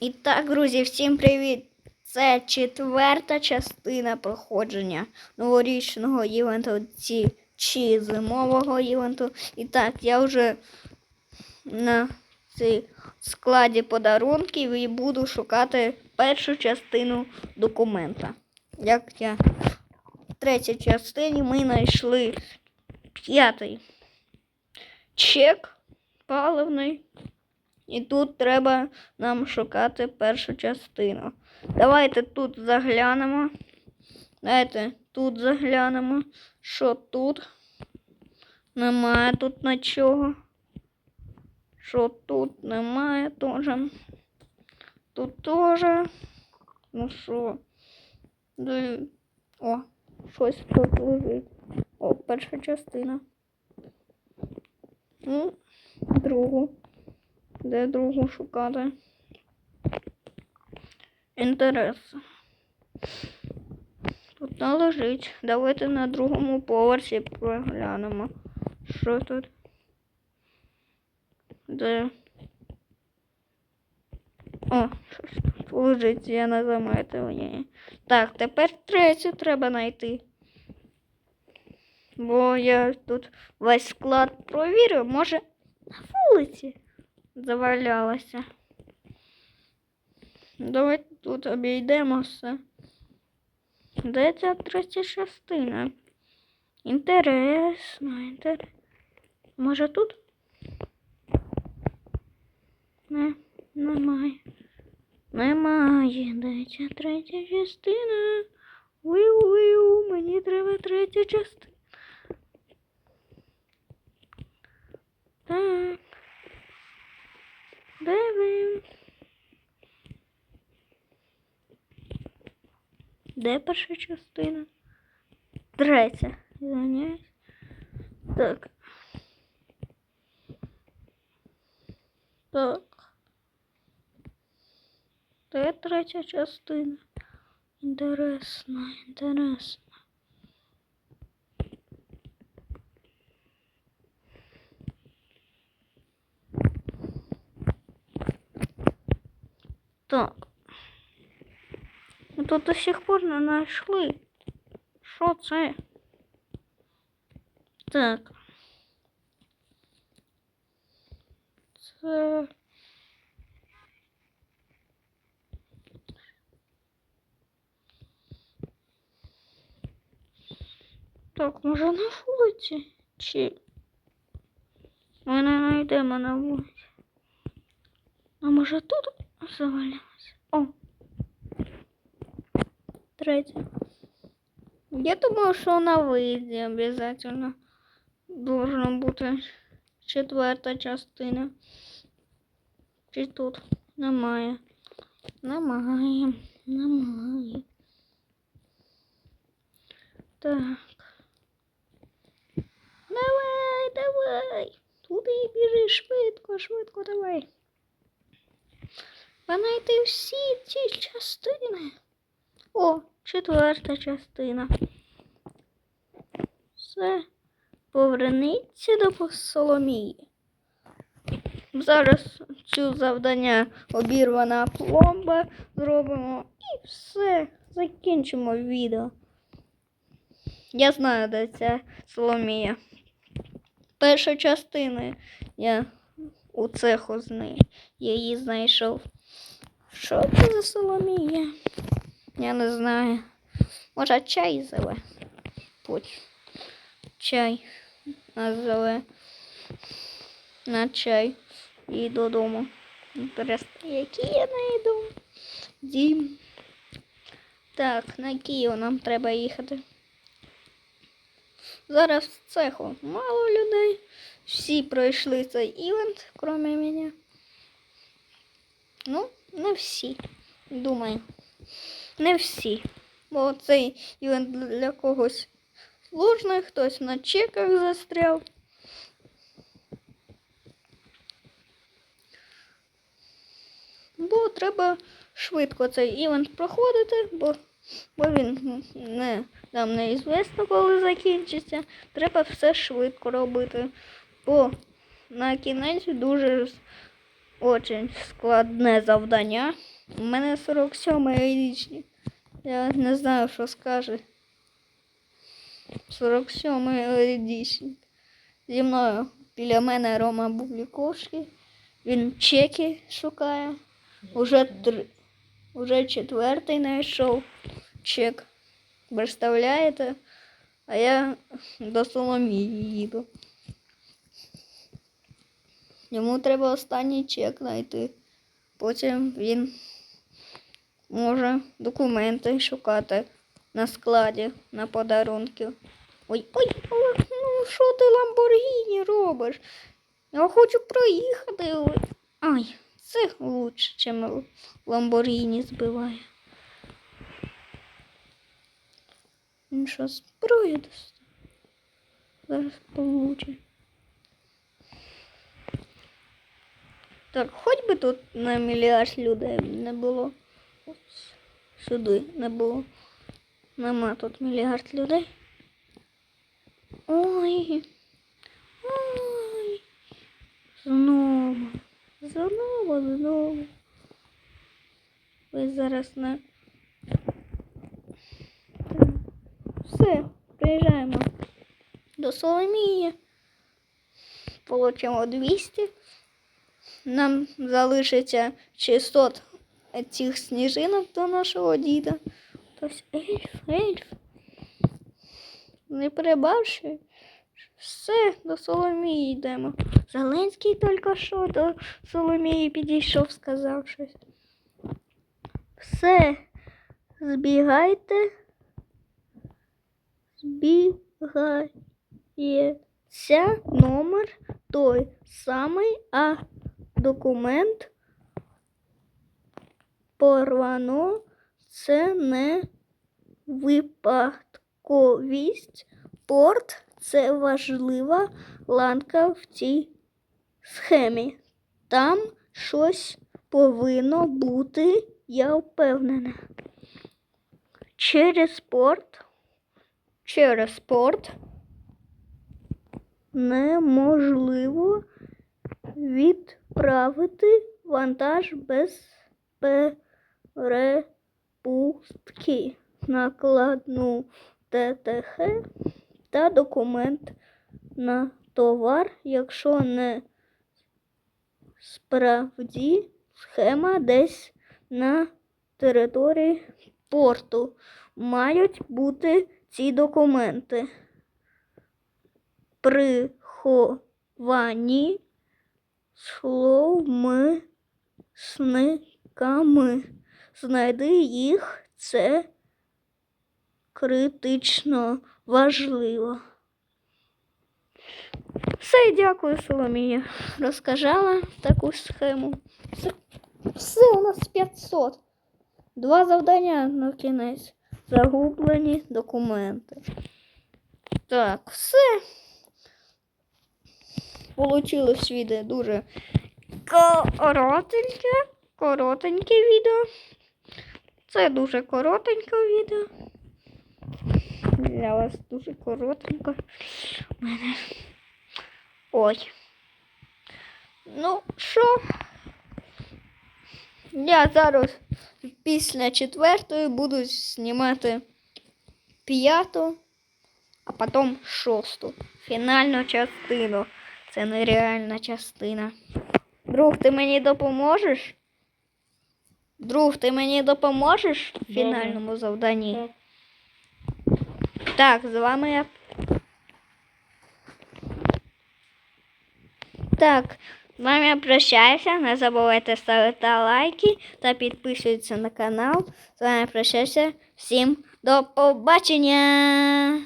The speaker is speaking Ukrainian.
І так, друзі, всім привіт! Це четверта частина проходження новорічного івенту ці, чи зимового івенту. І так, я вже на цій складі подарунків і буду шукати першу частину документа. Як я в третій частині ми знайшли п'ятий чек паливний. І тут треба нам шукати першу частину. Давайте тут заглянемо. Давайте тут заглянемо. Що тут? Немає тут нічого. Що тут немає теж. Тут теж. Ну що? О, щось тут лежить. О, перша частина. Ну, другу. Де другу шукати? Інтерес. Тут не лежить. Давайте на другому поверсі проглянемо. Що тут? Де? О, щось лежить, я не заметив її. Так, тепер третю треба знайти. Бо я тут весь склад провірю, може на вулиці завалялася. Давайте тут обійдемо все. Де ця третя частина? Інтересно, інтересно. Може тут? Не, немає. Немає. Де ця третя частина? Ую-ую, мені треба третя частина. Так. Де? Де перша частина? Третя. Звиняюсь. Так. Так. Де третя частина? Інтересно, інтересно. Так. Ми тут до сих пор не знайшли. Що це? Так. Це. Так, може на вулиці? Чи ми не знайдемо на вулиці? А може тут завалялося? О, третя. Я думаю, що на виїзді обов'язково должна бути четверта частина. Чи тут немає? Немає. Немає. Так. Давай, давай. Туди біжи швидко, швидко давай. Знайти всі ці частини. О, четверта частина. Все. Поверніться до Соломії. Зараз цю завдання обірвана пломба зробимо і все. Закінчимо відео. Я знаю, де ця Соломія. Перша частина я у цеху з нею. Її знайшов. Що це за Соломія? Я не знаю. Може чай зове. Путь. Чай. Назове. На чай. І додому. Який я знайду? Дім. Так, на Київ нам треба їхати. Зараз в цеху мало людей. Всі пройшли цей івент, крім мене. Ну, не всі. Думаю. Не всі. Бо цей івент для когось сложний, хтось на чеках застряв. Бо треба швидко цей івент проходити, бо, бо він не, нам неізвісно, коли закінчиться. Треба все швидко робити. Бо на кінець дуже Очень складне завдання. У мене 47 річник. Я не знаю, що скаже. 47 річник. Зі мною біля мене Рома Бубліковський. Він чеки шукає. Уже три. Уже четвертий знайшов чек. Представляєте? А я до Соломії їду. Йому треба останній чек знайти. Потім він може документи шукати на складі на подарунки. Ой, ой, ой, ну що ти Ламборгіні робиш? Я хочу проїхати. Ай, це лучше, ніж Ламборгіні збиває. Він що, зброю дасть? Зараз получить. Так, хоч би тут на мільярд людей не було. Сюди не було. Нема тут мільярд людей. Ой. Ой. Знову. Знову, знову. Ви зараз. Так. Все, приїжджаємо до Соломії. Получимо 200. Нам залишиться 600 цих сніжинок до нашого діда. Тобто ельф, ельф. Не перебавши. Все, до Соломії йдемо. Зеленський тільки що до Соломії підійшов, сказав щось. Все, збігайте. Збігається номер той самий, а документ порвано. Це не випадковість. Порт це важлива ланка в цій схемі. Там щось повинно бути, я впевнена. Через порт, через порт неможливо відправити вантаж без перепустки, накладну ТТХ та документ на товар, якщо не справді схема десь на території порту. Мають бути ці документи. Приховані словмисниками. Знайди їх, це критично важливо. Все, дякую, Соломія. Розказала таку схему. Все, все у нас 500. Два завдання на кінець. Загублені документи. Так, все. Получилось відео дуже коротеньке. Коротеньке відео. Це дуже коротеньке відео. Для вас дуже коротенько. Мене. Ой. Ну, що? Я зараз після четвертої буду знімати п'яту, а потім шосту. Фінальну частину. Це нереальна частина. Друг, ти мені допоможеш? Друг, ти мені допоможеш в фінальному завданні? Так. З вами я. Так, з вами я прощаюся. Не забувайте ставити лайки та підписуйтесь на канал. З вами прощаюся. Всім до побачення!